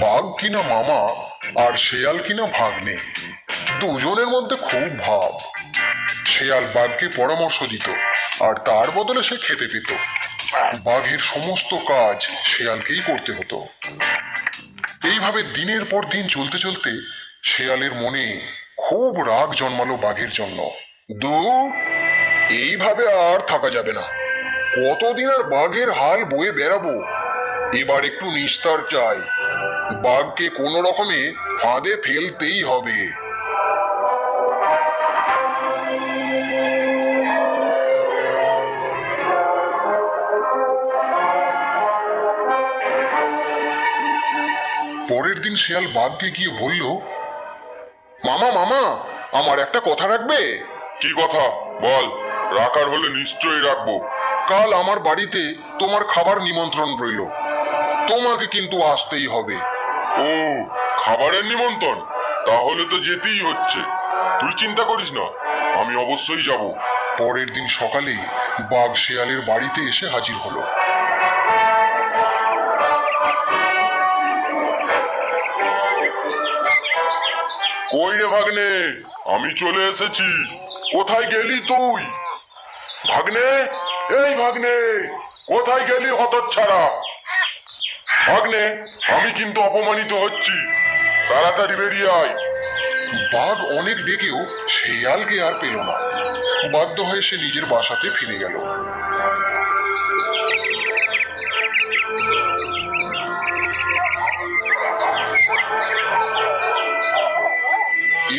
বাঘ কিনা মামা আর শেয়াল কিনা ভাগ্নে, দুজনের মধ্যে খুব ভাব। শেয়াল বাঘকে পরামর্শ দিত আর তার বদলে সে খেতে পেত। বাঘের সমস্ত কাজ শেয়ালকেই করতে হতো। এইভাবে দিনের পর দিন চলতে চলতে শেয়ালের মনে খুব রাগ জন্মালো বাঘের জন্য। দু এইভাবে আর থাকা যাবে না। কতদিন আর বাঘের হাল বয়ে বেড়াবো? এবার একটু নিস্তার চাই। বাঘকে কোনো রকমে ফাঁদে ফেলতেই হবে। পরের দিন শিয়াল বাঘকে গিয়ে বলল মামা মামা আমার একটা কথা রাখবে? কি কথা? বল। রাখার হলে নিশ্চয়ই রাখব। কাল আমার বাড়িতে তোমার খাবার নিমন্ত্রণ রইল। তোমাকে কিন্তু আসতেই হবে। ও খাবারের নিমন্ত্রণ? তাহলে তো যেতেই হচ্ছে। তুই চিন্তা করিস না আমি অবশ্যই যাব। পরের দিন সকালে বাঘ শেয়ালের বাড়িতে এসে হাজির হলো। কই রে ভাগ্নে? আমি চলে এসেছি। কোথায় গেলি তুই? ভাগ্নে? এই ভাগ্নে কোথায় গেলি হতচ্ছাড়া? ভাগ্নে, আমি কিন্তু অপমানিত হচ্ছি। তাড়াতাড়ি বেরিয়ে আয়। বাঘ অনেক ডেকেও শেয়ালকে আর পেল না। বাধ্য হয়ে সে নিজের বাসাতে ফিরে গেল।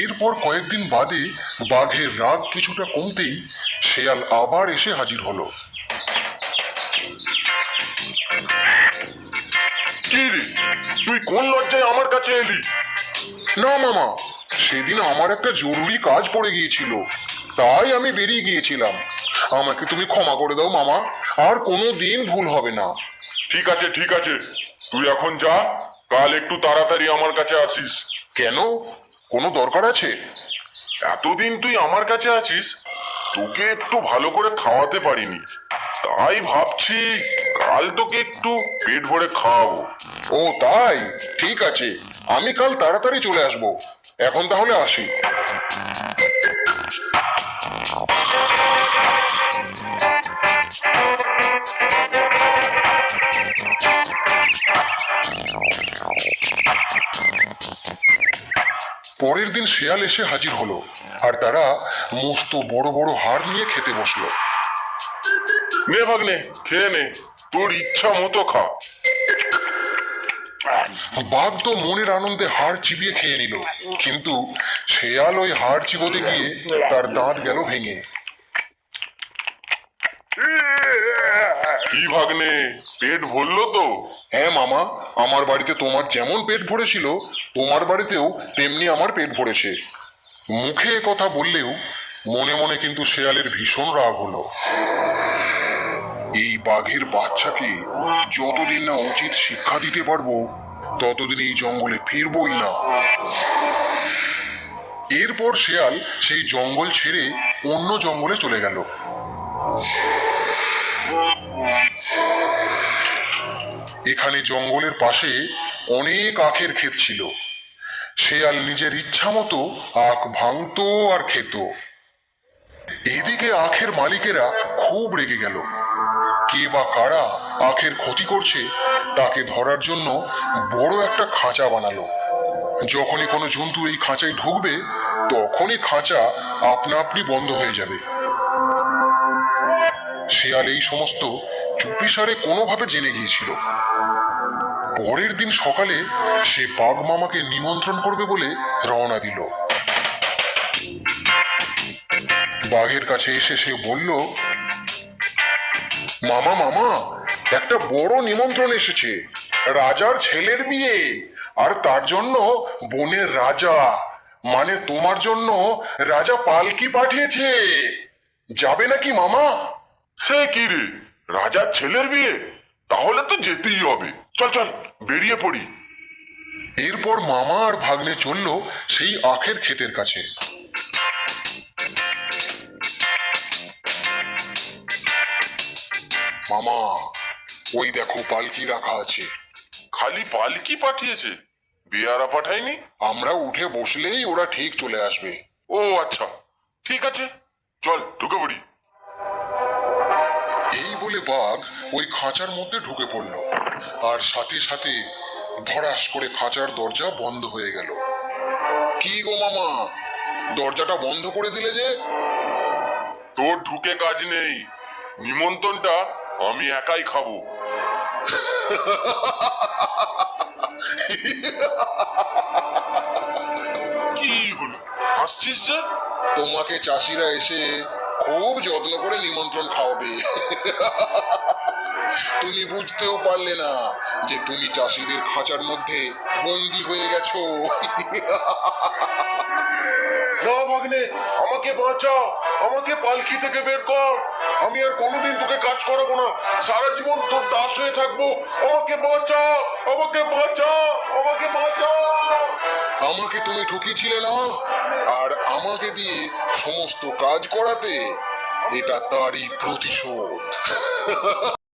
এরপর কয়েকদিন বাদে বাঘের রাগ কিছুটা কমতেই শেয়াল আবার এসে হাজির হলো। কি তুই কোন লজ্জায় আমার কাছে এলি? না, মামা, সেদিন আমার একটা জরুরি কাজ পড়ে গিয়েছিল। তাই আমি বেরিয়ে গিয়েছিলাম। আমাকে তুমি ক্ষমা করে দাও, মামা। আর কোনো দিন ভুল হবে না। ঠিক আছে ঠিক আছে। তুই এখন যা, কাল একটু তাড়াতাড়ি আমার কাছে আসিস। কেন? কোনো দরকার আছে? এতদিন তুই আমার কাছে আছিস, তোকে একটু ভালো করে খাওয়াতে পারিনি। তাই ভাবছি কাল তোকে একটু পেট ভরে খাওয়াবো। ও তাই? ঠিক আছে। আমি কাল তাড়াতাড়ি চলে আসব। এখন তাহলে আসি। পরের দিন শেয়াল এসে হাজির হলো আর তারা মস্ত বড় বড় হাড় নিয়ে খেতে বসল। নে ভাগ্নে খেয়ে নে। তোর ইচ্ছা মতো খা। বাঘ তো মনের আনন্দে হাড় চিবিয়ে খেয়ে নিল। কিন্তু শেয়াল ওই হাড় চিবোতে গিয়ে তার দাঁত গেল ভেঙে। কি ভাগ্নে, পেট ভরলো তো? হ্যাঁ মামা, আমার বাড়িতে তোমার যেমন পেট ভরেছিল, তোমার বাড়িতেও তেমনি আমার পেট ভরেছে। মুখে কথা বললেও মনে মনে কিন্তু শেয়ালের ভীষণ রাগ হলো। এই বাঘের বাচ্চাকে যতদিন না উচিত শিক্ষা দিতে পারব, ততদিন এই জঙ্গলে ফিরবই না। এরপর শেয়াল সেই জঙ্গল ছেড়ে অন্য জঙ্গলে চলে গেল। এখানে জঙ্গলের পাশে অনেক আখের ক্ষেত ছিল। শেয়াল নিজের ইচ্ছা মতো আখ ভাঙতো আর খেত। এদিকে আখের মালিকেরা খুব রেগে গেল। কে বা কারা আখের ক্ষতি করছে, তাকে ধরার জন্য বড় একটা খাঁচা বানালো। যখনই কোনো জন্তু এই খাঁচায় ঢুকবে, তখনই খাঁচা আপনা আপনি বন্ধ হয়ে যাবে। শিয়াল এই সমস্ত চুপিসারে কোনোভাবে জেনে গিয়েছিল। পরের দিন সকালে সে বাঘ মামাকে নিমন্ত্রণ করবে বলে রওনা দিল। বাঘের কাছে এসে সে বলল মামা মামা একটা বড় নিমন্ত্রণ এসেছে। রাজার ছেলের বিয়ে আর তার জন্য বনের রাজা। মানে তোমার জন্য রাজা পালকি পাঠিয়েছে। যাবে নাকি মামা? সে কি রে? রাজার ছেলের বিয়ে? তাহলে তো যেতেই হবে। চল চল বেরিয়ে পড়ি। এরপর মামা আর ভাগ্নে চলল সেই আখের ক্ষেতের কাছে। ওই দেখো পালকি রাখা আছে। খালি পালকি পাঠিয়েছে? বেয়ারা পাঠায়নি? আমরা উঠে বসলেই ওরা ঠিক চলে আসবে। ও আচ্ছা। ঠিক আছে। চল ঢুকে পড়ি। এই বলে বাঘ ওই খাঁচার মধ্যে ঢুকে পড়ল। আর সাথে সাথে ধরাস করে খাঁচার দরজা বন্ধ হয়ে গেল। কি গো মামা? দরজাটা বন্ধ করে দিলে যে? তোর ঢুকে কাজ নেই। নিমন্ত্রণটা আমি একাই খাব। কি হলো? হাসছিস যে? তোমাকে চাষিরা এসে খুব যত্ন করে নিমন্ত্রণ খাওয়াবে। তুমি বুঝতেও পারলে না যে তুমি চাষিদের খাঁচার মধ্যে বন্দি হয়ে গেছো। না ভাগ্নে আমাকে বাঁচা আমাকে পালকি থেকে বের কর। আমি আর কোনোদিন তোকে কাজ করাবো না। সারা জীবন তোর দাস হয়ে থাকব। আমাকে বাঁচা আমাকে বাঁচা আমাকে বাঁচা আমাকে তুমি ঠকিয়েছিলে না? আর আমাকে দিয়ে সমস্ত কাজ করাতে এটা তারই প্রতিশোধ।